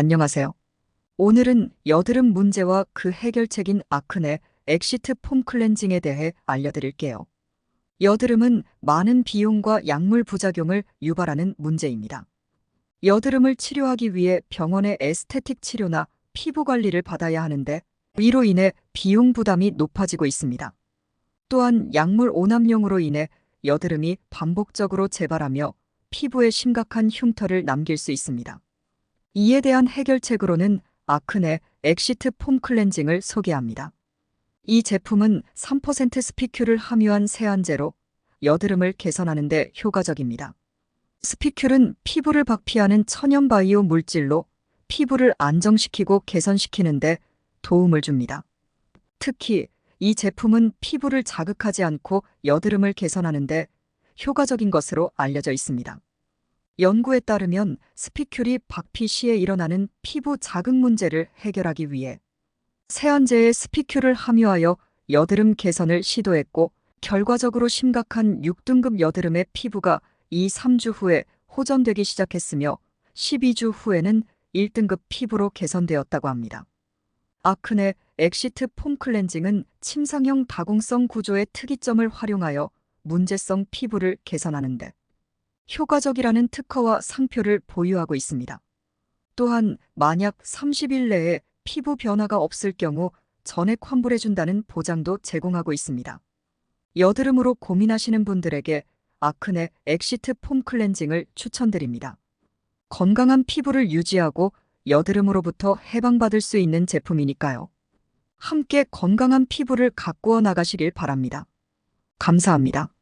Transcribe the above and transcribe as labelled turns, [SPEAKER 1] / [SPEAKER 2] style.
[SPEAKER 1] 안녕하세요. 오늘은 여드름 문제와 그 해결책인 아크네 엑시트 폼 클렌징에 대해 알려드릴게요. 여드름은 많은 비용과 약물 부작용을 유발하는 문제입니다. 여드름을 치료하기 위해 병원의 에스테틱 치료나 피부 관리를 받아야 하는데 이로 인해 비용 부담이 높아지고 있습니다. 또한 약물 오남용으로 인해 여드름이 반복적으로 재발하며 피부에 심각한 흉터를 남길 수 있습니다. 이에 대한 해결책으로는 아크네 엑시트 폼 클렌징을 소개합니다. 이 제품은 3% 스피큐를 함유한 세안제로 여드름을 개선하는 데 효과적입니다. 스피큐는 피부를 박피하는 천연 바이오 물질로 피부를 안정시키고 개선시키는 데 도움을 줍니다. 특히 이 제품은 피부를 자극하지 않고 여드름을 개선하는 데 효과적인 것으로 알려져 있습니다. 연구에 따르면 스피큘이 박피 시에 일어나는 피부 자극 문제를 해결하기 위해 세안제에 스피큘을 함유하여 여드름 개선을 시도했고 결과적으로 심각한 6등급 여드름의 피부가 2, 3주 후에 호전되기 시작했으며 12주 후에는 1등급 피부로 개선되었다고 합니다. 아크네 엑시트 폼 클렌징은 침상형 다공성 구조의 특이점을 활용하여 문제성 피부를 개선하는데 효과적이라는 특허와 상표를 보유하고 있습니다. 또한 만약 30일 내에 피부 변화가 없을 경우 전액 환불해준다는 보장도 제공하고 있습니다. 여드름으로 고민하시는 분들에게 아크네 엑시트 폼 클렌징을 추천드립니다. 건강한 피부를 유지하고 여드름으로부터 해방받을 수 있는 제품이니까요. 함께 건강한 피부를 가꾸어 나가시길 바랍니다. 감사합니다.